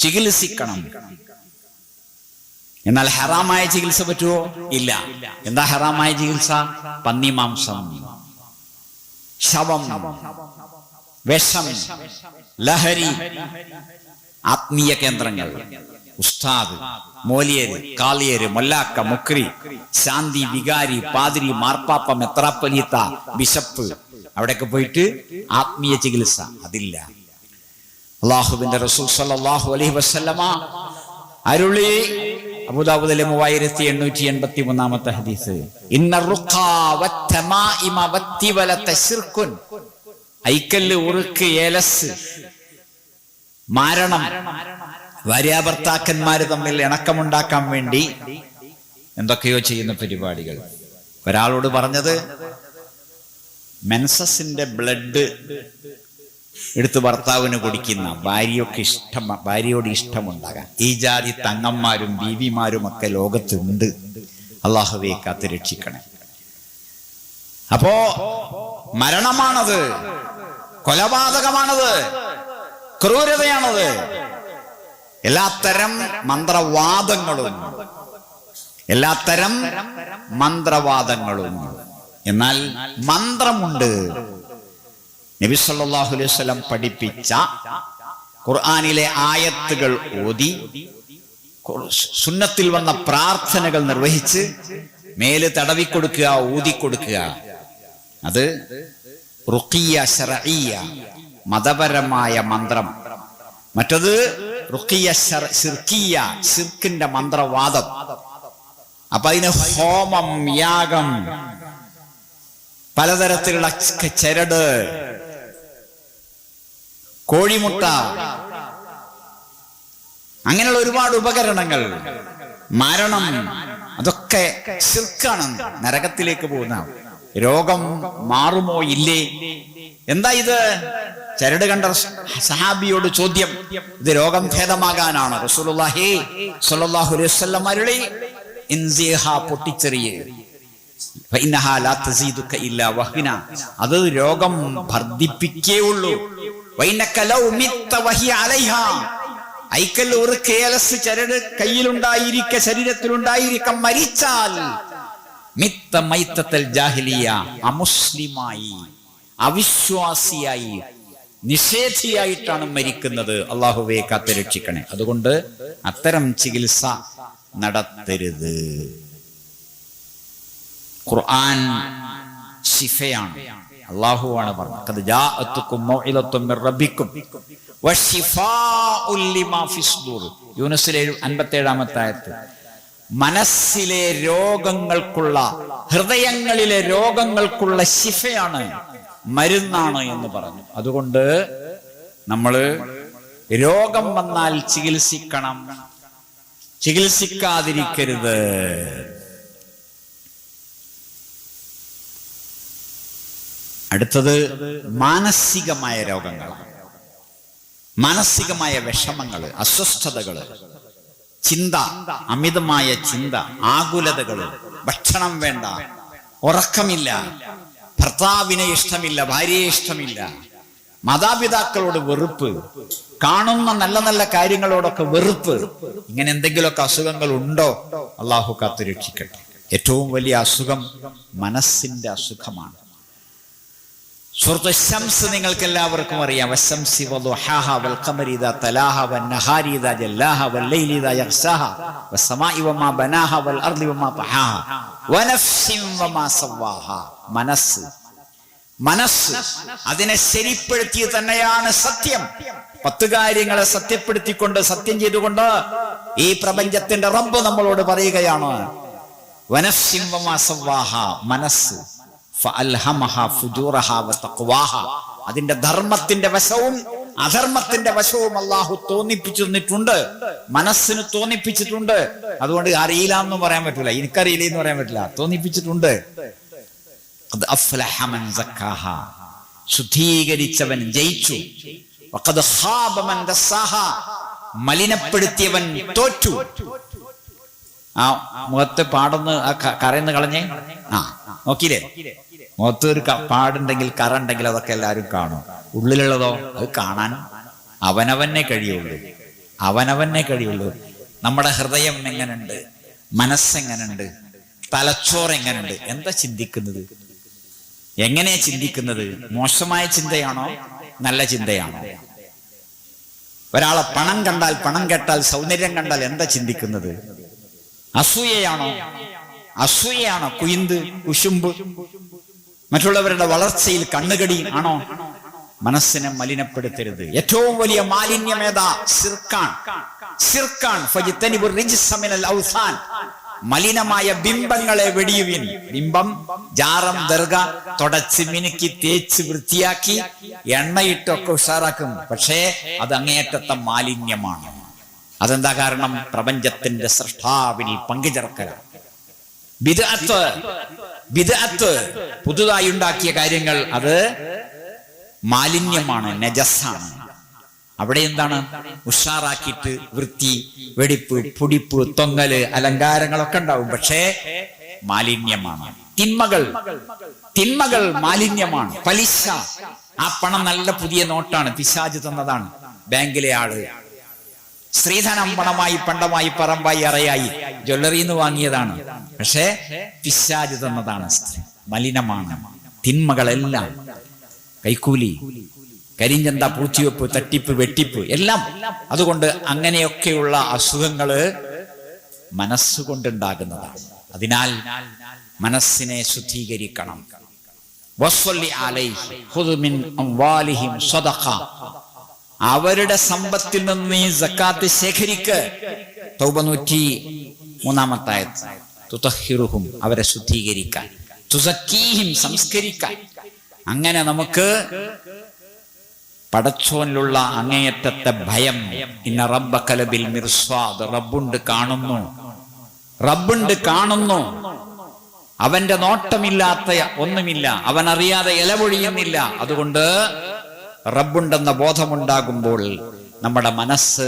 ചികിത്സിക്കണം. എന്നാൽ ഹറാമായ ചികിത്സ പറ്റുമോ? ഇല്ല. എന്താ ഹറാമായ ചികിത്സ? പന്നിമാംസം ശവം. വിഷം. ലഹരി. ആത്മീയ കേന്ദ്രങ്ങൾ. ഉസ്താദ് മോലിയര് കാളിയര് മൊല്ലാക്ക മുക്രി ശാന്തി വികാരി പാതിരി മാർപ്പാപ്പ മെത്രാപ്പലീത്ത ബിഷപ്പ്. അവിടെയൊക്കെ പോയിട്ട് ആത്മീയ ചികിത്സ. അതില്ല. അള്ളാഹുവിന്റെ റസൂൽ സല്ലാഹു അലഹി വസല്ലമ അരുളി അബുദാബുദിലെ മൂവായിരത്തി എണ്ണൂറ്റി എൺപത്തി മൂന്നാമത്തെ ഹദീസ്. ഐക്കല്ല് ഉറുക്ക് ഏലസ് മാരണം ഭാര്യാഭർത്താക്കന്മാര് തമ്മിൽ ഇണക്കമുണ്ടാക്കാൻ വേണ്ടി എന്തൊക്കെയോ ചെയ്യുന്ന പരിപാടികൾ. ഒരാളോട് പറഞ്ഞത് മെൻസസിന്റെ ബ്ലഡ് എടുത്ത് ഭർത്താവിന് കുടിക്കുന്ന ഭാര്യയൊക്കെ ഇഷ്ടം ഭാര്യയോട് ഇഷ്ടമുണ്ടാകാം ഈ ജാതി തങ്ങന്മാരും ബീവിമാരും ഒക്കെ ലോകത്തുണ്ട്. അള്ളാഹുവെ കാത്ത് രക്ഷിക്കണേ. അപ്പോ മരണമാണത്. കൊലപാതകമാണത്. ക്രൂരതയാണത്. എല്ലാത്തരം മന്ത്രവാദങ്ങളും എല്ലാത്തരം മന്ത്രവാദങ്ങളും. എന്നാൽ മന്ത്രമുണ്ട്. നബി അലൈഹി പഠിപ്പിച്ച ഖുർആാനിലെ ആയത്തുകൾ ഓതി സുന്നത്തിൽ വന്ന പ്രാർത്ഥനകൾ നിർവഹിച്ച് മേൽ തടവിക്കൊടുക്കുക ഊതിക്കൊടുക്കുക അത് റുക്കിയ ശറഈയ മതപരമായ മന്ത്രം. മറ്റത് റുക്കിയ ശർ- ശിർക്കിയ ശിർക്കിന്റെ മന്ത്രവാദം. അപ്പൊ അതിന് ഹോമം യാഗം പലതരത്തിലുള്ള ചരട് കോഴിമുട്ട. അങ്ങനെയുള്ള ഒരുപാട് ഉപകരണങ്ങൾ. മരണം. അതൊക്കെ ശിർക്കാണ് നരകത്തിലേക്ക് പോകുന്ന. രോഗം മാറുമോ ഇല്ലേ? എന്താ ഇത്? ചരട് കണ്ട സഹാബിയോട് ചോദ്യം. ഇത് രോഗം ഭേദമാകാനാണ്. റസൂലുള്ളാഹി സ്വല്ലല്ലാഹു അലൈഹി വസല്ലം അരുളി. അത് രോഗം വർദ്ധിപ്പിക്കേ ഉള്ളൂ. ഐക്കൽ ഒരു കേലസ് ചരട് കയ്യിലുണ്ടായിരിക്ക ശരീരത്തിലുണ്ടായിരിക്ക മരിച്ചാൽ മിത്ത മൈത്തത്തൽ ജാഹിലിയ അമുസ്ലിമായി അവിശ്വാസിയായി നിഷേധിയായിട്ടാണ് മരിക്കുന്നത്. അള്ളാഹുവെ കാത്തുരക്ഷിക്കണേ. അതുകൊണ്ട് അത്തരം ചികിത്സ നടത്തരുത്. ഖുർആൻ ശിഫയാണ്. അള്ളാഹുവാണ് പറഞ്ഞത്. ആയത്ത്. മനസ്സിലെ രോഗങ്ങൾക്കുള്ള ഹൃദയങ്ങളിലെ രോഗങ്ങൾക്കുള്ള ശിഫയാണ് മരുന്നാണ് എന്ന് പറഞ്ഞു. അതുകൊണ്ട് നമ്മൾ രോഗം വന്നാൽ ചികിത്സിക്കണം. ചികിത്സിക്കാതിരിക്കരുത്. അടുത്തത് മാനസികമായ രോഗങ്ങൾ. മാനസികമായ വിഷമങ്ങൾ അസ്വസ്ഥതകൾ ചിന്ത അമിതമായ ചിന്ത ആകുലതകൾ ഭക്ഷണം വേണ്ട ഉറക്കമില്ല ഭർത്താവിനെ ഇഷ്ടമില്ല ഭാര്യയെ ഇഷ്ടമില്ല മാതാപിതാക്കളോട് വെറുപ്പ് കാണുന്ന നല്ല നല്ല കാര്യങ്ങളോടൊക്കെ വെറുപ്പ് ഇങ്ങനെ എന്തെങ്കിലുമൊക്കെ അസുഖങ്ങൾ ഉണ്ടോ? അള്ളാഹു കാത്തു രക്ഷിക്കട്ടെ ഏറ്റവും വലിയ അസുഖം മനസ്സിന്റെ അസുഖമാണ്. ശംസ് നിങ്ങൾക്ക് എല്ലാവർക്കും അറിയാം വൽ വമാ ബനാഹ വൽ വമാ വമാ മനസ്സ്. മനസ്സ് അതിനെ ശരിപ്പെടുത്തി തന്നെയാണ് സത്യം. പത്ത് കാര്യങ്ങളെ സത്യപ്പെടുത്തിക്കൊണ്ട് സത്യം ചെയ്തുകൊണ്ട് ഈ പ്രപഞ്ചത്തിന്റെ റബ്ബ് നമ്മളോട് പറയുകയാണ്. വനഫ്സിൻ വമാ മനസ്സ്. അതിന്റെ ധർമ്മത്തിന്റെ വശവും അധർമ്മത്തിന്റെ വശവും അള്ളാഹു തോന്നിപ്പിച്ചു തന്നിട്ടുണ്ട്. മനസ്സിന് തോന്നിപ്പിച്ചിട്ടുണ്ട്. അതുകൊണ്ട് അറിയില്ല എന്ന് പറയാൻ പറ്റില്ല. എനിക്കറിയില്ല എന്ന് പറയാൻ പറ്റില്ല തോന്നിപ്പിച്ചിട്ടുണ്ട്. ശുദ്ധീകരിച്ചവൻ ജയിച്ചു. മലിനപ്പെടുത്തിയവൻ തോറ്റു. ആ മുഖത്ത് പാടൊന്ന് ആ ക- കളഞ്ഞേ. ആ നോക്കിയില്ലേ? മുഖത്ത് ഒരു പാടുണ്ടെങ്കിൽ കറ ഉണ്ടെങ്കിൽ അതൊക്കെ എല്ലാവരും കാണും. ഉള്ളിലുള്ളതോ? അത് കാണാൻ അവനവനെ കഴിയുള്ളൂ. അവനവനെ കഴിയുള്ളൂ. നമ്മുടെ ഹൃദയം എങ്ങനുണ്ട്? മനസ്സെങ്ങനുണ്ട്? തലച്ചോറ് എങ്ങനുണ്ട്? എന്താ ചിന്തിക്കുന്നത്? എങ്ങനെയാ ചിന്തിക്കുന്നത്? മോശമായ ചിന്തയാണോ? നല്ല ചിന്തയാണോ? ഒരാളെ പണം കണ്ടാൽ പണം കേട്ടാൽ സൗന്ദര്യം കണ്ടാൽ എന്താ ചിന്തിക്കുന്നത്? അസൂയയാണോ? അസൂയയാണോ? കുയിന്ത് കുശുമ്പ്? മറ്റുള്ളവരുടെ വളർച്ചയിൽ കണ്ണുകടി ആണോ? മനസ്സിനെ മലിനപ്പെടുത്തരുത്. ഏറ്റവും വലിയ മാലിന്യം ഏതാ? സിർക്കാൺ സിർക്കാൺ മലിനമായ ബിംബങ്ങളെ വെടിയുവിൻ. ബിംബം ജാറം ദർഗ തുടച്ച് മിനുക്കി തേച്ച് വൃത്തിയാക്കി എണ്ണയിട്ടൊക്കെ ഉഷാറാക്കും. പക്ഷേ അത് അങ്ങേയറ്റത്തെ മാലിന്യമാണ്. അതെന്താ കാരണം? പ്രപഞ്ചത്തിന്റെ സൃഷ്ടാവിൽ പങ്കുചേർക്കലാണ്. ബിദഅത്ത്. ബിദഅത്ത് പുതുതായി ഉണ്ടാക്കിയ കാര്യങ്ങൾ അത് മാലിന്യമാണ് നജസ്സാണ്. അവിടെ എന്താണ്? ഉഷാറാക്കിയിട്ട് വൃത്തി വെടിപ്പ് പുടിപ്പ് തൊങ്ങൽ അലങ്കാരങ്ങളൊക്കെ ഉണ്ടാവും. പക്ഷേ മാലിന്യമാണ്. തിന്മകൾ തിന്മകൾ മാലിന്യമാണ്. പലിശ. ആ പണം നല്ല പുതിയ നോട്ടാണ്. പിശാജ് തന്നതാണ്. ബാങ്കിലെ ആൾ. സ്ത്രീധനം പണമായി പണ്ടമായി പറമ്പായി അറയായി ജ്വല്ലറിന്ന് വാങ്ങിയതാണ്. പക്ഷേ പിശാജ് തന്നതാണ് സ്ത്രീ. മലിനമാണ്. തിന്മകളെല്ലാം. കൈക്കൂലി കരിഞ്ചന്ത പൂച്ചിവെപ്പ് തട്ടിപ്പ് വെട്ടിപ്പ് എല്ലാം. അതുകൊണ്ട് അങ്ങനെയൊക്കെയുള്ള അസുഖങ്ങൾ മനസ്സുകൊണ്ടുണ്ടാകുന്നതാണ്. അതിനാൽ മനസ്സിനെ ശുദ്ധീകരിക്കണം. അവരുടെ സമ്പത്തിൽ നിന്ന് നീ സക്കാത്ത് ശേഖരിക്ക്. തൗബ നൂറ്റി തുതഹിറുഹും അവരെ ശുദ്ധീകരിക്കാൻ. തുസക്കീഹിം സംസ്കരിക്കാൻ. അങ്ങനെ നമുക്ക് പടച്ചോനിലുള്ള അങ്ങേയറ്റത്തെ ഭയം ഇന്ന റബ്ബ കലബിൽ മിർസ്വാദ് റബ്ബുണ്ട് കാണുന്നു. റബ്ബുണ്ട് കാണുന്നു. അവന്റെ നോട്ടമില്ലാത്ത ഒന്നുമില്ല. അവൻ അറിയാതെ ഇലപൊഴിയുന്നില്ല. അതുകൊണ്ട് റബ്ബുണ്ടെന്ന ബോധമുണ്ടാകുമ്പോൾ നമ്മുടെ മനസ്സ്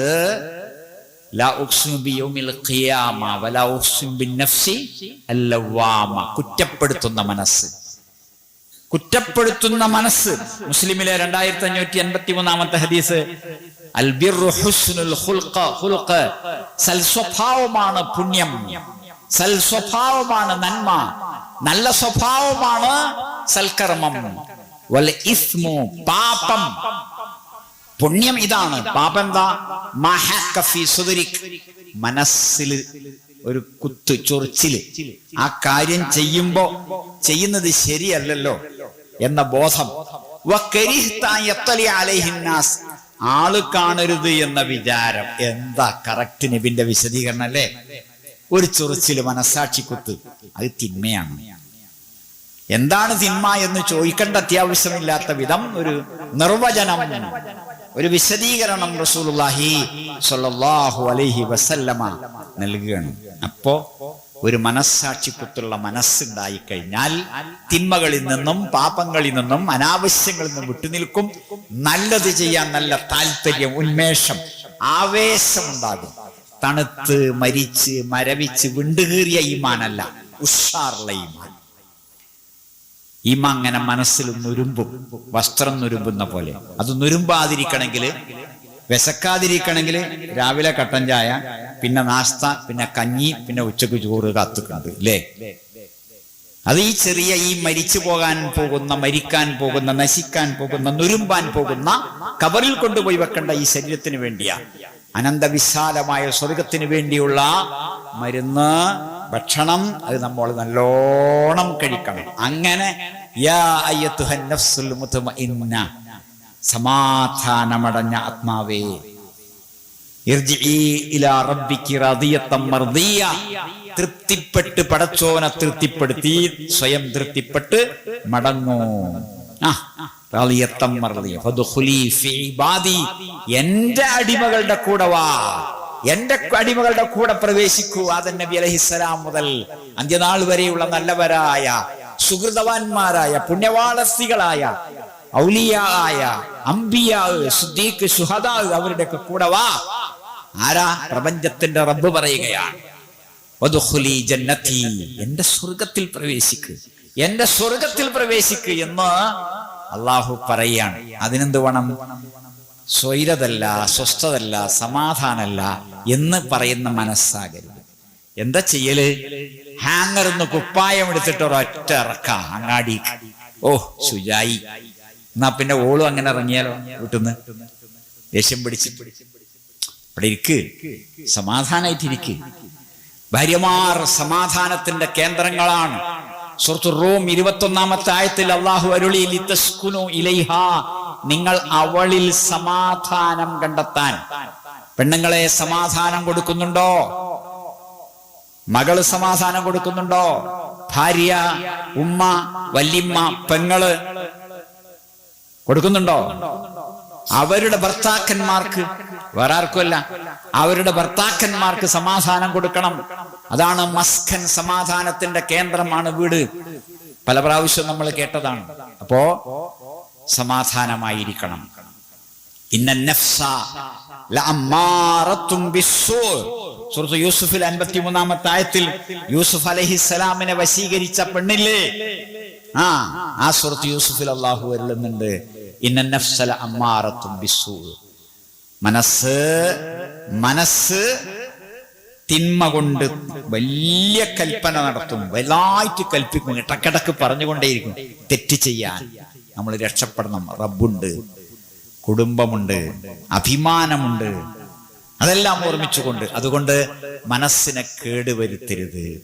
കുറ്റപ്പെടുത്തുന്ന മനസ്സ്. കുറ്റപ്പെടുത്തുന്ന മനസ്സ്. മുസ്ലിമിലെ രണ്ടായിരത്തി അഞ്ഞൂറ്റി എൺപത്തി മൂന്നാമത്തെ ഹദീസ് അൽ ബിർറു ഹുസ്നുൽ ഖുൽഖ സൽ സ്വഭാവമാണ് പുണ്യം. സൽ സ്വഭാവമാണ് നന്മ. നല്ല സ്വഭാവമാണ് സൽക്കർമ്മം. ഇസ്മു പാപം. പുണ്യം ഇതാണ്. പാപം എന്താ മനസ്സിൽ ഒരു കുത്ത് ചൊറിച്ചിൽ. ആ കാര്യം ചെയ്യുമ്പോ ചെയ്യുന്നത് ശരിയല്ലല്ലോ എന്ന ബോധം. ആൾ കാണരുത് എന്ന വിചാരം. എന്താ കറക്റ്റ് നബിന്റെ വിശദീകരണം അല്ലേ? ഒരു ചൊറിച്ചിൽ മനസാക്ഷി കുത്ത്. അത് തിന്മയാണ്. എന്താണ് തിന്മ എന്ന് ചോദിക്കേണ്ട അത്യാവശ്യമില്ലാത്ത വിധം ഒരു നിർവചനം ഒരു വിശദീകരണം റസൂലുള്ളാഹി സ്വല്ലല്ലാഹു അലൈഹി വസല്ലമ നൽകുകയാണ്. അപ്പോ ഒരു മനസ്സാക്ഷിക്കുത്തുള്ള മനസ്സുണ്ടായി കഴിഞ്ഞാൽ തിന്മകളിൽ നിന്നും പാപങ്ങളിൽ നിന്നും അനാവശ്യങ്ങളിൽ നിന്നും വിട്ടുനിൽക്കും. നല്ലത് ചെയ്യാൻ നല്ല താല്പര്യം ഉന്മേഷം ആവേശം ഉണ്ടാകും തണുത്ത് മരിച്ച് മരവിച്ച് വിണ്ടുകീറിയ ഈമാനല്ല ഉഷാറുള്ള ഈമാൻ. ഈമ അങ്ങനെ മനസ്സിൽ നുരുമ്പും വസ്ത്രം നുരുമ്പുന്ന പോലെ. അത് നുരുമ്പാതിരിക്കണമെങ്കിൽ വിശക്കാതിരിക്കണമെങ്കിൽ രാവിലെ കട്ടൻ ചായ പിന്നെ നാസ്ത പിന്നെ കഞ്ഞി പിന്നെ ഉച്ചയ്ക്ക് ചോറ് കാത്തുക്കുന്നത് അല്ലേ അത് ഈ ചെറിയ ഈ മരിച്ചു പോകാൻ പോകുന്ന മരിക്കാൻ പോകുന്ന നശിക്കാൻ പോകുന്ന നുരുമ്പാൻ പോകുന്ന കബറിൽ കൊണ്ടുപോയി വെക്കേണ്ട ഈ ശരീരത്തിന് വേണ്ടിയാ. അനന്തവിശാലമായ സ്വർഗത്തിന് വേണ്ടിയുള്ള മരുന്ന് ഭക്ഷണം അത് നമ്മൾ നല്ലോണം കഴിക്കണം. അങ്ങനെ സമാധാനമടഞ്ഞ ആത്മാവേ. തൃപ്തിപ്പെട്ട് പടച്ചോനെ തൃപ്തിപ്പെടുത്തി സ്വയം തൃപ്തിപ്പെട്ട് മടങ്ങൂ. ആ എന്റെ അടിമകളുടെ കൂടെ വാ. എന്റെ അടിമകളുടെ കൂടെ പ്രവേശിക്കൂ. ആദൻ നബി അലഹിസ്സലാം മുതൽ അന്ത്യനാൾ വരെയുള്ള നല്ലവരായ സുഹൃതവാന്മാരായ പുണ്യവാളസികളായ ഔലിയായ അംബിയാ സുദ്ദീഖ് സുഹദാവ് അവരുടെ ഒക്കെ കൂടെ വാ. ആരാ? പ്രപഞ്ചത്തിന്റെ റബ്ബ് പറയുകയാണ്. എന്റെ സ്വർഗത്തിൽ പ്രവേശിക്ക്. എന്റെ സ്വർഗത്തിൽ പ്രവേശിക്കുക എന്ന് അള്ളാഹു പറയുകയാണ് അതിനെന്ത് വേണം? സ്വൈരതല്ല സ്വസ്ഥതല്ല സമാധാനല്ല എന്ന് പറയുന്ന മനസ്സാകരുത്. എന്താ ചെയ്യൽ? ഹാങ്ങർ ഒന്ന് കുപ്പായം എടുത്തിട്ട് ഒരൊറ്റ ഇറക്ക അങ്ങാടി. ഓ സുജായി എന്നാ പിന്നെ ഓളും അങ്ങനെ ഇറങ്ങിയാലോ വീട്ടിന്ന്? ദേഷ്യം പിടിച്ച്. ഇവിടെ ഇരിക്ക്. സമാധാനായിട്ടിരിക്ക്. ഭാര്യമാർ സമാധാനത്തിന്റെ കേന്ദ്രങ്ങളാണ്. സുഹൃത്തു റോം ഇരുപത്തൊന്നാമത്തെ ആയത്തിൽ അള്ളാഹു അരുളി ലിതസ്കുനു ഇലൈഹ നിങ്ങൾ അവളിൽ സമാധാനം കണ്ടെത്താൻ. പെണ്ണുങ്ങളെ സമാധാനം കൊടുക്കുന്നുണ്ടോ? മകൾ സമാധാനം കൊടുക്കുന്നുണ്ടോ? ഭാര്യ ഉമ്മ വല്യമ്മ പെങ്ങൾ കൊടുക്കുന്നുണ്ടോ? അവരുടെ ഭർത്താക്കന്മാർക്ക് വേറെ ആർക്കുമല്ല അവരുടെ ഭർത്താക്കന്മാർക്ക് സമാധാനം കൊടുക്കണം. അതാണ് മസ്കൻ സമാധാനത്തിന്റെ കേന്ദ്രമാണ് വീട്. പല പ്രാവശ്യം നമ്മൾ കേട്ടതാണ്. അപ്പോ സമാധാനമായിരിക്കണം. ഇന്ന നഫ്സ സുഹൃത്ത് യൂസുഫിൽ അൻപത്തി മൂന്നാമത്തെ ആയത്തിൽ യൂസുഫ് അലഹിസ്സലാമിനെ വശീകരിച്ച പെണ്ണില്ലേ? ആ ആ സുഹൃത്ത് യൂസുഫിൽ അള്ളാഹു വരുന്നുണ്ട് ഇന്ന നഫ്സല അമ്മാറത്തും ബിസ്സൂ മനസ്സ് മനസ്സ് തിന്മ കൊണ്ട് വലിയ കൽപ്പന നടത്തും. വലായിട്ട് കൽപ്പിക്കും. ഇടക്കിടക്ക് പറഞ്ഞുകൊണ്ടേയിരിക്കും. തെറ്റ് ചെയ്യാൻ നമ്മൾ രക്ഷപ്പെടണം. റബ്ബുണ്ട് കുടുംബമുണ്ട് അഭിമാനമുണ്ട്. അതെല്ലാം ഓർമ്മിച്ചുകൊണ്ട് അതുകൊണ്ട് മനസ്സിനെ കേടുവരുത്തരുത്.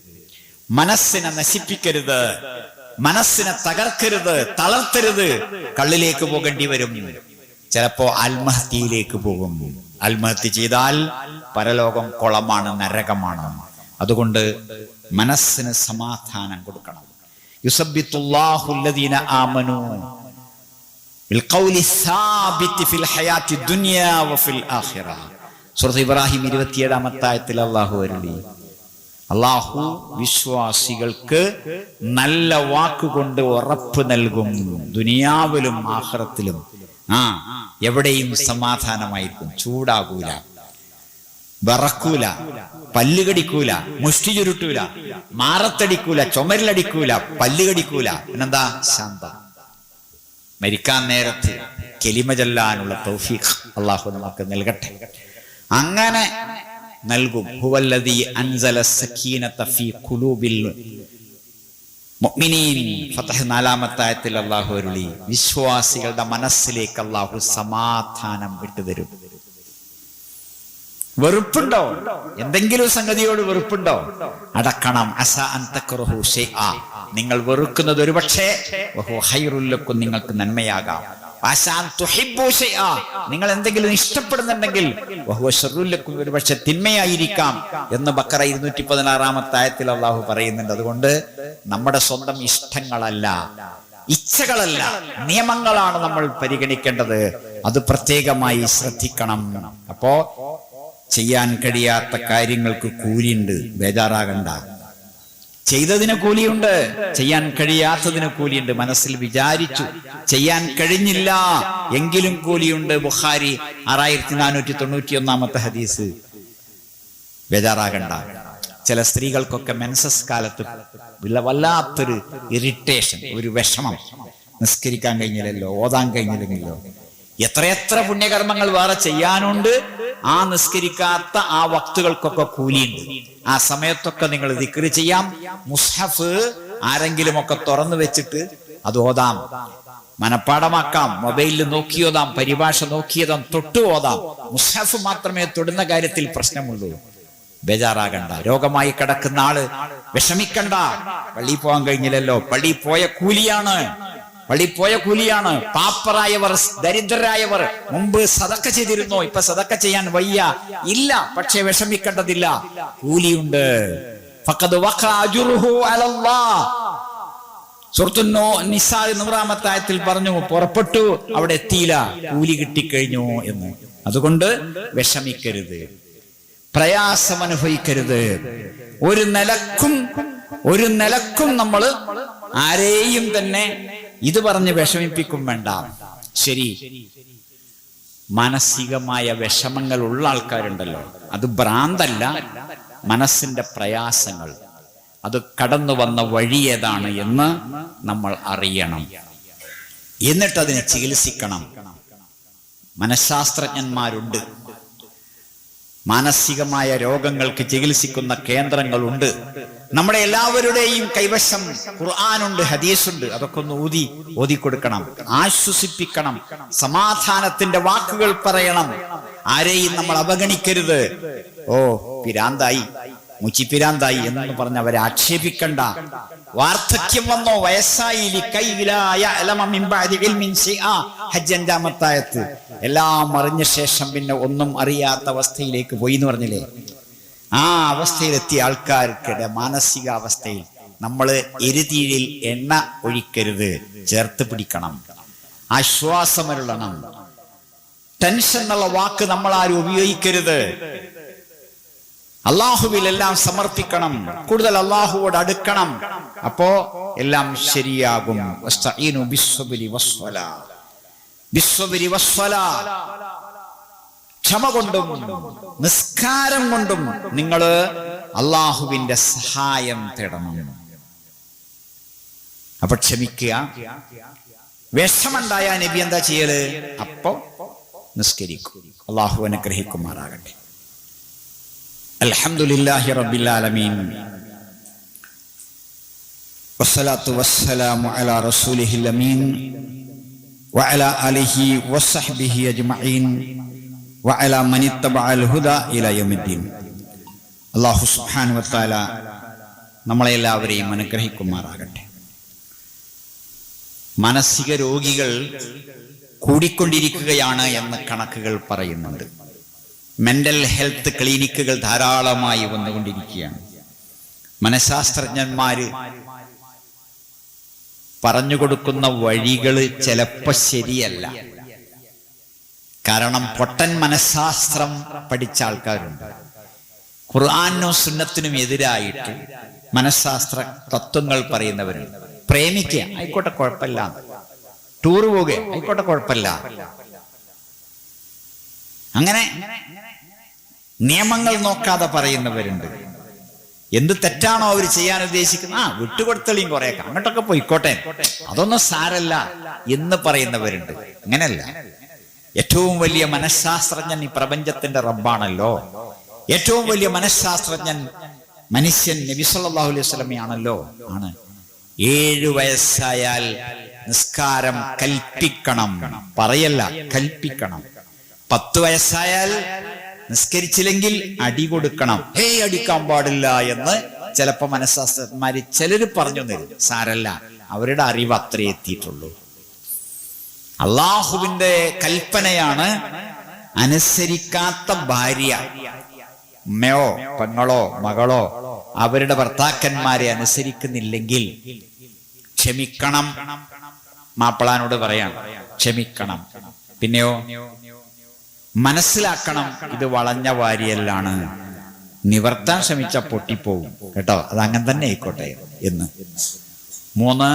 മനസ്സിനെ നശിപ്പിക്കരുത്. മനസ്സിനെ തകർക്കരുത്. തളർത്തരുത്. കള്ളിലേക്ക് പോകേണ്ടി വരും. ചിലപ്പോ ആത്മഹത്യയിലേക്ക് പോകും. ആത്മഹത്യ ചെയ്താൽ പരലോകം കുളമാണ് നരകമാണ്. അതുകൊണ്ട് മനസ്സിന് സമാധാനം കൊടുക്കണം. യുസബിത്തുല്ലാഹുല്ലദീന ആമനു സുഹൃത്ത് ഇബ്രാഹിം ഇരുപത്തിയേഴാമത്തായത്തിൽ അള്ളാഹു അരുളി. അള്ളാഹു വിശ്വാസികൾക്ക് നല്ല വാക്കുകൊണ്ട് ഉറപ്പ് നൽകും. ദുനിയാവിലും ആഹ്റത്തിലും ആ എവിടെയും സമാധാനമായിരിക്കും. ചൂടാകൂല. വിറക്കൂല പല്ലുകടിക്കൂല മുഷ്ടി ചുരുട്ടൂല മാറത്തടിക്കൂല ചുമരിലടിക്കൂല പല്ലുകടിക്കൂല പിന്നെന്താ? ശാന്ത. മരിക്കാൻ നേരത്ത് കെലിമ ചൊല്ലാനുള്ള തൗഫീഖ് അള്ളാഹു നമുക്ക് നൽകട്ടെ. അങ്ങനെ നൽകും. ഹുവല്ലദീ അൻസല ഫീ ഖുലൂബിൽ മുഅ്മിനീൻ. ആയത്തിൽ അള്ളാഹു അരുളി. വിശ്വാസികളുടെ മനസ്സിലേക്ക് അള്ളാഹു സമാധാനം വിട്ടുതരും. വെറുപ്പുണ്ടോ എന്തെങ്കിലും സംഗതിയോട് വെറുപ്പുണ്ടോ അടക്കണം. അസ അന്തക്രഹു ആ നിങ്ങൾ വെറുക്കുന്നത് ഒരുപക്ഷേ ഹൈറുല്ലക്കും നിങ്ങൾക്ക് നന്മയാകാം. നിങ്ങൾ എന്തെങ്കിലും ഇഷ്ടപ്പെടുന്നുണ്ടെങ്കിൽ ഒരുപക്ഷെ തിന്മയായിരിക്കാം എന്ന് ബക്കറ ഇരുന്നൂറ്റി പതിനാറാമത്തെ ആയത്തിൽ അള്ളാഹു പറയുന്നുണ്ട്. അതുകൊണ്ട് നമ്മുടെ സ്വന്തം ഇഷ്ടങ്ങളല്ല ഇച്ഛകളല്ല നിയമങ്ങളാണ് നമ്മൾ പരിഗണിക്കേണ്ടത്. അത് പ്രത്യേകമായി ശ്രദ്ധിക്കണം. അപ്പോ ചെയ്യാൻ കഴിയാത്ത കാര്യങ്ങൾക്ക് കൂലിയുണ്ട്. ബേജാറാകണ്ട. ചെയ്തതിന് കൂലിയുണ്ട്. ചെയ്യാൻ കഴിയാത്തതിന് കൂലിയുണ്ട്. മനസ്സിൽ വിചാരിച്ചു. ചെയ്യാൻ കഴിഞ്ഞില്ല. എങ്കിലും കൂലിയുണ്ട്. ബുഹാരി ആറായിരത്തി നാനൂറ്റി തൊണ്ണൂറ്റി ഒന്നാമത്തെ ഹദീസ്. ബേജാറാകണ്ട. ചില സ്ത്രീകൾക്കൊക്കെ മെൻസസ് കാലത്ത് വല്ല- വല്ലാത്തൊരു ഇറിറ്റേഷൻ ഒരു വിഷമം. നിസ്കരിക്കാൻ കഴിഞ്ഞില്ലല്ലോ ഓതാൻ കഴിഞ്ഞില്ലെങ്കിലോ. എത്രയെത്ര പുണ്യകർമ്മങ്ങൾ വേറെ ചെയ്യാനുണ്ട് ആ നിസ്കരിക്കാത്ത ആ വക്തുകൾക്കൊക്കെ കൂലിയുണ്ട്. ആ സമയത്തൊക്കെ നിങ്ങൾ ദിക്രി ചെയ്യാം. മുസ്ഹഫ് ആരെങ്കിലും ഒക്കെ തുറന്നു വെച്ചിട്ട് അത് ഓതാം. മനപ്പാടമാക്കാം മൊബൈലിൽ നോക്കിയോതാം പരിഭാഷ നോക്കിയതാം തൊട്ടു ഓതാം. മുസ്ഹഫ് മാത്രമേ തൊടുന്ന കാര്യത്തിൽ പ്രശ്നമുള്ളൂ. ബേജാറാകണ്ട. രോഗമായി കിടക്കുന്ന ആൾ വിഷമിക്കണ്ട. പള്ളി പോകാൻ കഴിഞ്ഞില്ലല്ലോ. പള്ളി പോയ കൂലിയാണ്. പള്ളി പോയ കൂലിയാണ്. പാപ്പറായവർ ദരിദ്രരായവർ മുമ്പ് സതക്ക ചെയ്തിരുന്നോ. ഇപ്പൊ സതക്ക ചെയ്യാൻ വയ്യ. ഇല്ല പക്ഷെ വിഷമിക്കേണ്ടതില്ല. കൂലിയുണ്ട്. ഫഖദ് വഖ അജ്റുഹു അലല്ലാഹ്. സുഹൃത്തുന്നോ നിസാ നൂറാമത്തെ ആയത്തിൽ പറഞ്ഞു പുറപ്പെട്ടു അവിടെ എത്തിയില്ല. കൂലി കിട്ടിക്കഴിഞ്ഞു എന്ന്. അതുകൊണ്ട് വിഷമിക്കരുത്. പ്രയാസം അനുഭവിക്കരുത്. ഒരു നിലക്കും ഒരു നിലക്കും നമ്മൾ ആരെയും തന്നെ ഇത് പറഞ്ഞ് വിഷമിപ്പിക്കും വേണ്ട. ശരി. മാനസികമായ വിഷമങ്ങൾ ഉള്ള ആൾക്കാരുണ്ടല്ലോ. അത് ഭ്രാന്തല്ല മനസ്സിന്റെ പ്രയാസങ്ങൾ. അത് കടന്നു വന്ന വഴി ഏതാണ് എന്ന് നമ്മൾ അറിയണം. എന്നിട്ട് അതിനെ ചികിത്സിക്കണം. മനഃശാസ്ത്രജ്ഞന്മാരുണ്ട്. മാനസികമായ രോഗങ്ങൾക്ക് ചികിത്സിക്കുന്ന കേന്ദ്രങ്ങളുണ്ട്. നമ്മുടെ എല്ലാവരുടെയും കൈവശം ഖുർആാനുണ്ട് ഹദീസുണ്ട്. അതൊക്കെ ഒന്ന് ഊതി ഓതി കൊടുക്കണം. ആശ്വസിപ്പിക്കണം. സമാധാനത്തിന്റെ വാക്കുകൾ പറയണം. ആരെയും നമ്മൾ അവഗണിക്കരുത്. ഓ പിരാന്തായി. മുച്ചിപ്പിരാന്തായി എന്ന് പറഞ്ഞ് അവരെ ആക്ഷേപിക്കണ്ട. വാർദ്ധക്യം വന്നോ? വയസ്സായി. ഹജ്ജഞ്ചാമത്തായത്ത് എല്ലാം അറിഞ്ഞ ശേഷം പിന്നെ ഒന്നും അറിയാത്ത അവസ്ഥയിലേക്ക് പോയി എന്ന് പറഞ്ഞില്ലേ? ആ അവസ്ഥയിലെത്തിയ ആൾക്കാർക്കിടെ മാനസികാവസ്ഥയിൽ നമ്മൾ എരുതീഴിൽ എണ്ണ ഒഴിക്കരുത്. ചേർത്ത് പിടിക്കണം. ആശ്വാസമരുളണം. ടെൻഷൻ എന്നുള്ള വാക്ക് നമ്മൾ ആരും ഉപയോഗിക്കരുത്. അള്ളാഹുവിലെല്ലാം സമർപ്പിക്കണം. കൂടുതൽ അള്ളാഹുവോട് അടുക്കണം. അപ്പോ എല്ലാം ശരിയാകും. ക്ഷമ കൊണ്ടും നിസ്കാരം കൊണ്ടും നിങ്ങൾ അള്ളാഹുവിന്റെ സഹായം തേടണം. അപ്പൊ ക്ഷമിക്കുക. വിഷമുണ്ടായ നബി എന്താ ചെയ്യൽ? അപ്പൊ നിസ്കരിക്കും. അള്ളാഹു അനുഗ്രഹിക്കുമാറാകട്ടെ. അൽഹംദുലില്ലാഹി റബ്ബിൽ ആലമീൻ വസ്സലാത്തു വസ്സലാമു അലാ റസൂലിഹിൽ അമീൻ വഅലാ ആലിഹി വസ്സഹ്ബിഹി അജ്മഈൻ വഅലാ മൻ ഇത്തബഅൽ ഹുദാ ഇലാ യൗമിദ്ദീൻ. അല്ലാഹു സുബ്ഹാനഹു വതആല നമ്മളെ എല്ലാവരെയും അനുഗ്രഹിക്കുമാറാകട്ടെ. മാനസിക രോഗികൾ കൂടിക്കൊണ്ടിരിക്കുകയാണ് എന്ന് കണക്കുകൾ പറയുന്നുണ്ട്. മെന്റൽ ഹെൽത്ത് ക്ലിനിക്കുകൾ ധാരാളമായി വന്നുകൊണ്ടിരിക്കുകയാണ്. മനഃശാസ്ത്രജ്ഞന്മാര് പറഞ്ഞു കൊടുക്കുന്ന വഴികൾ ചിലപ്പോ ശരിയല്ല. കാരണം പൊട്ടൻ മനഃശാസ്ത്രം പഠിച്ച ആൾക്കാരുണ്ട്. ഖുർആാനും സുന്നത്തിനും എതിരായിട്ട് മനഃശാസ്ത്ര തത്വങ്ങൾ പറയുന്നവരുണ്ട്. പ്രേമിക്കുക ആയിക്കോട്ടെ കുഴപ്പമില്ല. ടൂർ പോവുക ആയിക്കോട്ടെ കുഴപ്പമില്ല. അങ്ങനെ നിയമങ്ങൾ നോക്കാതെ പറയുന്നവരുണ്ട്. എന്ത് തെറ്റാണോ അവർ ചെയ്യാൻ ഉദ്ദേശിക്കുന്നത്? ആ വിട്ടുകൊടുത്തളിയും കുറെ അങ്ങോട്ടൊക്കെ പോയിക്കോട്ടെ. അതൊന്നും സാരല്ല എന്ന് പറയുന്നവരുണ്ട്. അങ്ങനല്ല ഏറ്റവും വലിയ മനഃശാസ്ത്രജ്ഞൻ ഈ പ്രപഞ്ചത്തിന്റെ റബ്ബാണല്ലോ. ഏറ്റവും വലിയ മനഃശാസ്ത്രജ്ഞൻ മനുഷ്യൻ നബി സല്ലല്ലാഹു അലൈഹി വസല്ലമയാണല്ലോ. ആണ്. ഏഴു വയസ്സായാൽ നിസ്കാരം കൽപ്പിക്കണം. പറയല്ല കൽപ്പിക്കണം. പത്ത് വയസ്സായാൽ നിസ്കരിച്ചില്ലെങ്കിൽ അടി കൊടുക്കണം. ഹേ അടിക്കാൻ പാടില്ല എന്ന് ചിലപ്പോ മനഃശാസ്ത്രജ്ഞന്മാര് ചിലര് പറഞ്ഞു തരും. സാരല്ല അവരുടെ അറിവ് അത്രേ എത്തിയിട്ടുള്ളൂ. അള്ളാഹുവിന്റെ കൽപ്പനയാണ് അനുസരിക്കാത്ത ഭാര്യ. ഉമ്മയോ പെങ്ങളോ മകളോ അവരുടെ ഭർത്താക്കന്മാരെ അനുസരിക്കുന്നില്ലെങ്കിൽ ക്ഷമിക്കണം. മാപ്പിളാനോട് പറയാം ക്ഷമിക്കണം. പിന്നെയോ? മനസ്സിലാക്കണം ഇത് വളഞ്ഞ വാരിയല്ലാണ്. നിവർത്താൻ ശ്രമിച്ച പൊട്ടിപ്പോവും. കേട്ടോ? അത് അങ്ങനെ തന്നെ ആയിക്കോട്ടെ എന്ന്. മൂന്ന്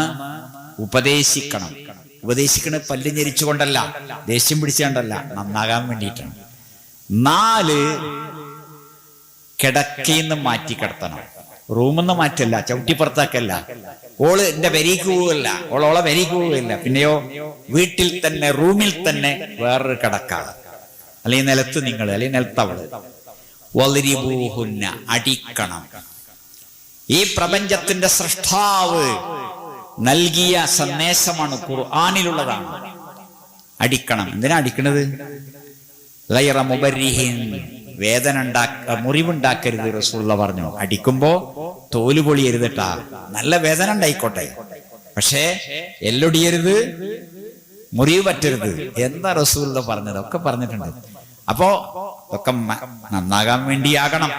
ഉപദേശിക്കണം. ഉപദേശിക്കണത് പല്ല് ഞെരിച്ചുകൊണ്ടല്ല ദേഷ്യം പിടിച്ചുകൊണ്ടല്ല നന്നാകാൻ വേണ്ടിയിട്ടാണ്. നാല് കിടക്കയിന്ന് മാറ്റി കിടത്തണം. റൂമിന്ന് മാറ്റല്ല ചവിട്ടിപ്പുറത്താക്കല്ല ഓൾ എന്റെ വരിക്ക് പോവില്ല ഓളോളെ വരിക്ക് പോവില്ല പിന്നെയോ വീട്ടിൽ തന്നെ റൂമിൽ തന്നെ വേറൊരു കിടക്കാണ് അല്ലെങ്കിൽ നിലത്ത് നിങ്ങൾ അല്ലെങ്കിൽ നിലത്തവൾ വളരിപൂഹുന്ന അടിക്കണം. ഈ പ്രപഞ്ചത്തിന്റെ സൃഷ്ടാവ് നൽകിയ സന്ദേശമാണ് ഖുർആാനിലുള്ളതാണ്. അടിക്കണം. എന്തിനാ അടിക്കണത്? ലൈറ വേദന ഉണ്ടാക്ക മുറിവുണ്ടാക്കരുത് റസൂള്ള പറഞ്ഞു. അടിക്കുമ്പോ തോൽ പൊളിയരുതട്ടാ. നല്ല വേദന ഉണ്ടായിക്കോട്ടെ. പക്ഷേ എല്ലൊടിയരുത് മുറിവ് പറ്റരുത്. എന്താ റസൂള്ള പറഞ്ഞത്? ഒക്കെ പറഞ്ഞിട്ടുണ്ട്. അപ്പോ ഒക്കെ നന്നാകാൻ വേണ്ടിയാകണം.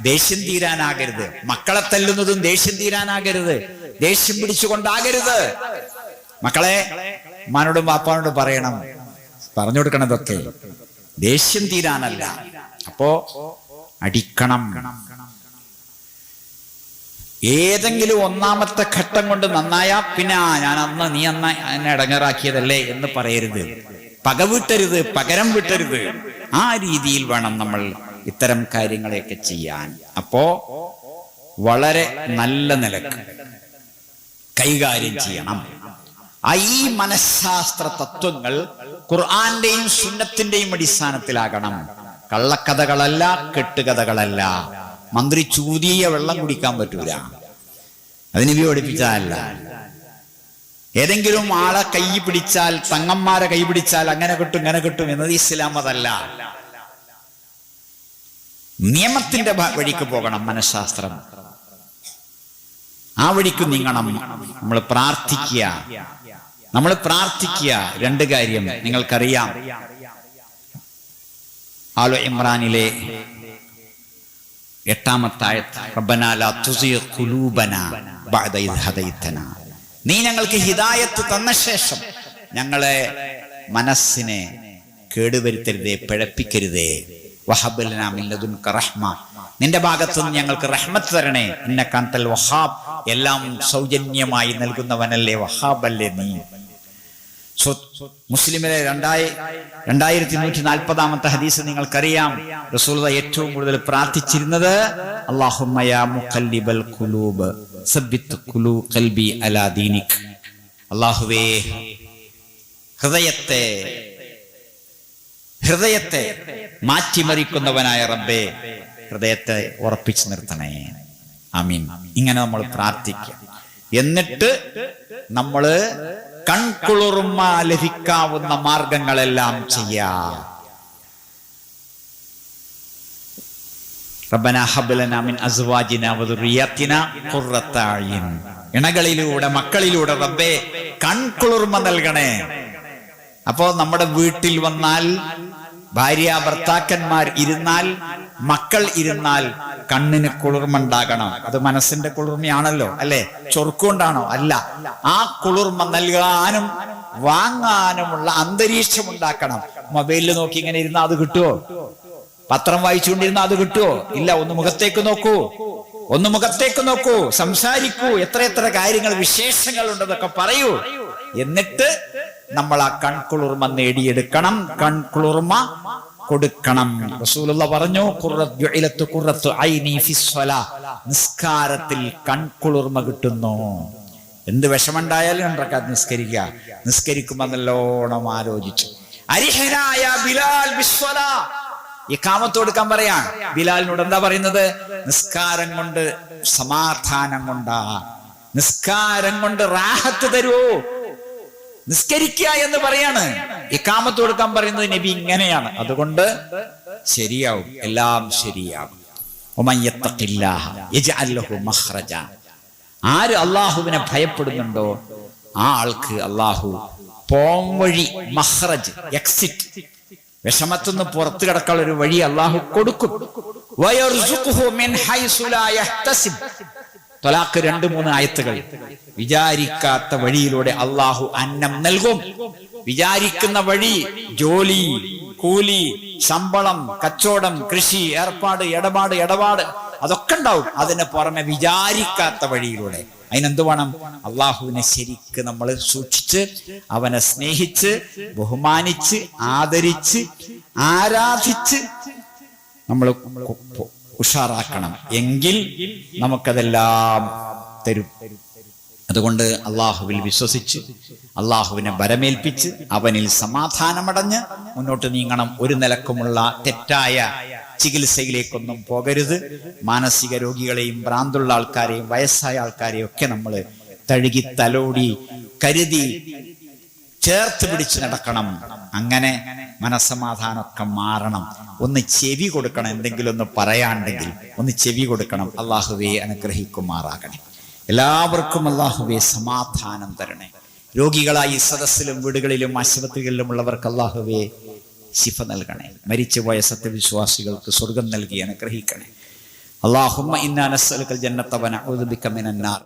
ദേഷ്യം തീരാനാകരുത്. മക്കളെ തല്ലുന്നതും ദേഷ്യം തീരാനാകരുത്. ദേഷ്യം പിടിച്ചുകൊണ്ടാകരുത്. മക്കളെ മാനോടും പാപ്പാനോടും പറയണം. പറഞ്ഞു കൊടുക്കണതൊക്കെ ദേഷ്യം തീരാനല്ല. അപ്പോ അടിക്കണം. ഏതെങ്കിലും ഒന്നാമത്തെ ഘട്ടം കൊണ്ട് നന്നായാ പിന്നെ ഞാൻ അന്ന് നീ അന്ന് എന്നെ ഇടങ്ങറാക്കിയതല്ലേ എന്ന് പറയരുത്. പക വിട്ടരുത് പകരം വിട്ടരുത്. ആ രീതിയിൽ വേണം നമ്മൾ ഇത്തരം കാര്യങ്ങളെയൊക്കെ ചെയ്യാൻ. അപ്പോ വളരെ നല്ല നിലയ്ക്ക് കൈകാര്യം ചെയ്യണം. ആ ഈ മനഃശാസ്ത്ര തത്വങ്ങൾ ഖുർആാന്റെയും സുന്നത്തിന്റെയും അടിസ്ഥാനത്തിലാകണം. കള്ളക്കഥകളല്ല കെട്ടുകഥകളല്ല. മന്ത്രി ചൂതിയ വെള്ളം കുടിക്കാൻ പറ്റൂല. അതിന് പഠിപ്പിച്ചതല്ല. ഏതെങ്കിലും ആളെ കൈ പിടിച്ചാൽ തങ്ങന്മാരെ കൈ പിടിച്ചാൽ അങ്ങനെ കിട്ടും ഇങ്ങനെ കിട്ടും എന്നത് ഇസ്ലാം അതല്ല. നിയമത്തിന്റെ വഴിക്ക് പോകണം മനഃശാസ്ത്രം. ആ വഴിക്ക് നീങ്ങണം. നമ്മൾ പ്രാർത്ഥിക്കുക. നമ്മൾ പ്രാർത്ഥിക്കുക. രണ്ട് കാര്യം നിങ്ങൾക്കറിയാം. ആലോ ഇമ്രാനിലെ എട്ടാമത്തായ റബ്ബനാ ലാ തുസിഗ് ഖുലൂബനാ ബഅദ ഹദൈതനാ. നീ ഞങ്ങൾക്ക് ഹിതായത്ത് തന്ന ശേഷം ഞങ്ങളെ മനസ്സിനെ കേടുവരുത്തരുതേ പിഴപ്പിക്കരുതേ. വഹബലനാ മിൻ ലദുൻക റഹ്മ. നിന്റെ ഭാഗത്തുനിന്ന് ഞങ്ങൾക്ക് റഹ്മത്ത് തരണേ. നിന്നെ കാന്തൽ വഹാബ് എല്ലാം സൗജന്യമായി നൽകുന്നവനല്ലേ വഹാബ് അല്ലേ നീ മുസ്ലിമിലെ രണ്ടായി രണ്ടായിരത്തി നൂറ്റി നാൽപ്പതാമത്തെ ഹദീസ് നിങ്ങൾക്കറിയാം. റസൂൽ ഏറ്റവും കൂടുതൽ പ്രാർത്ഥിച്ചിരുന്നത് അള്ളാഹുമയാ മുഖല്ലിബൽ ഖുലൂബ്. അള്ളാഹുവേ ഹൃദയത്തെ ഹൃദയത്തെ മാറ്റിമറിക്കുന്നവനായ റബ്ബേ ഹൃദയത്തെ ഉറപ്പിച്ചു നിർത്തണേ. അമീൻ ഇങ്ങനെ നമ്മൾ പ്രാർത്ഥിക്കാം. എന്നിട്ട് നമ്മൾ കൺകുളിർമ ലഭിക്കാവുന്ന മാർഗങ്ങളെല്ലാം ചെയ്യാം. ഇണകളിലൂടെ മക്കളിലൂടെ റബ്ബെ കൺകുളിർമ നൽകണേ. അപ്പോ നമ്മുടെ വീട്ടിൽ വന്നാൽ ഭാര്യ ഭർത്താക്കന്മാർ ഇരുന്നാൽ മക്കൾ ഇരുന്നാൽ കണ്ണിന് കുളിർമ ഉണ്ടാകണം. അത് മനസ്സിന്റെ കുളിർമയാണല്ലോ അല്ലെ? ചൊറുക്കൊണ്ടാണോ അല്ല. ആ കുളിർമ നൽകാനും വാങ്ങാനുമുള്ള അന്തരീക്ഷം ഉണ്ടാക്കണം. മൊബൈലിൽ നോക്കി ഇങ്ങനെ ഇരുന്നാൽ അത് കിട്ടുമോ പത്രം വായിച്ചുകൊണ്ടിരുന്ന അത് കിട്ടുമോ ഇല്ല ഒന്ന് മുഖത്തേക്ക് നോക്കൂ. ഒന്ന് മുഖത്തേക്ക് നോക്കൂ. സംസാരിക്കൂ. എത്ര എത്ര കാര്യങ്ങൾ വിശേഷങ്ങൾ ഉണ്ടെന്നൊക്കെ പറയൂ. എന്നിട്ട് നമ്മൾ ആ കൺകുളിർമ നേടിയെടുക്കണം. കൺകുളിർമ കൊടുക്കണം. റസൂലുള്ള പറഞ്ഞു ജുഇലത്ത് ഖുർറത്തു ഐനി നിസ്കാരത്തിൽ കൺകുളിർമ കിട്ടുന്നു. എന്ത് വിഷമുണ്ടായാലും രണ്ടറക്കാത്ത് നിസ്കരിക്കുക. നിസ്കരിക്കുമ്പോ നല്ലോണം ആലോചിച്ചു. അരിഹനായ ബിലാൽ ബിസ്വല. ഇക്കാമത്തോടുക്കാൻ പറയാ. ബിലാലിനോട് എന്താ പറയുന്നത്? നിസ്കാരം കൊണ്ട് സമാധാനം കൊണ്ടാ. നിസ്കാരം കൊണ്ട് റാഹത്ത് തരുവോ? നിസ്കരിക്കുക എന്ന് പറയാണ്. ഇക്കാമത്ത് കൊടുക്കാൻ പറയുന്നത് നബി ഇങ്ങനെയാണ്. അതുകൊണ്ട് ശരിയാവും. എല്ലാം ശരിയാവും. ആര് അള്ളാഹുവിനെ ഭയപ്പെടുന്നുണ്ടോ ആ ആൾക്ക് അള്ളാഹു പോംവഴി മഹ്റജ് എക്സിറ്റ്. വിഷമത്തുനിന്ന് പുറത്തു കിടക്കാനുള്ള ഒരു വഴി അള്ളാഹു കൊടുക്കും. തൊലാക്ക് രണ്ട് മൂന്ന് ആയത്തുകൾ. വിചാരിക്കാത്ത വഴിയിലൂടെ അള്ളാഹു അന്നം നൽകും. വിചാരിക്കുന്ന വഴി ജോലി കൂലി ശമ്പളം കച്ചവടം കൃഷി ഏർപ്പാട് ഇടപാട് ഇടപാട്. അതൊക്കെ ഉണ്ടാവും. അതിന് പുറമെ വിചാരിക്കാത്ത വഴിയിലൂടെ. അതിനെന്ത് വേണം? അള്ളാഹുവിനെ ശരിക്ക് നമ്മൾ സൂക്ഷിച്ച് അവനെ സ്നേഹിച്ച് ബഹുമാനിച്ച് ആദരിച്ച് ആരാധിച്ച് നമ്മൾ ഉഷാറാക്കണം. എങ്കിൽ നമുക്കതെല്ലാം തരും. അതുകൊണ്ട് അള്ളാഹുവിൽ വിശ്വസിച്ച് അള്ളാഹുവിനെ വരമേൽപ്പിച്ച് അവനിൽ സമാധാനമടഞ്ഞ് മുന്നോട്ട് നീങ്ങണം. ഒരു നിലക്കുമുള്ള തെറ്റായ ചികിത്സയിലേക്കൊന്നും പോകരുത്. മാനസിക രോഗികളെയും ഭ്രാന്തുള്ള ആൾക്കാരെയും വയസ്സായ ആൾക്കാരെയും ഒക്കെ നമ്മൾ തഴുകി തലോടി കരുതി ചേർത്ത് പിടിച്ച് നടക്കണം. അങ്ങനെ മനസ്സമാധാനമൊക്കെ മാറണം. ഒന്ന് ചെവി കൊടുക്കണം എന്തെങ്കിലും ഒന്ന് പറയാണ്ടെങ്കിൽ ഒന്ന് ചെവി കൊടുക്കണം. അള്ളാഹുവെ അനുഗ്രഹിക്കുമാറാകണേ എല്ലാവർക്കും അള്ളാഹുവെ സമാധാനം തരണേ. രോഗികളായി സദസ്സിലും വീടുകളിലും ആശുപത്രികളിലും ഉള്ളവർക്ക് അള്ളാഹുവെ ശിഫ നൽകണേ. മരിച്ചുപോയ സത്യവിശ്വാസികൾക്ക് സ്വർഗം നൽകി അനുഗ്രഹിക്കണേ. അള്ളാഹുമ്മ ഇന്നാ നസ്അലുക്കൽ ജന്നത്തവന മിനന്നാർ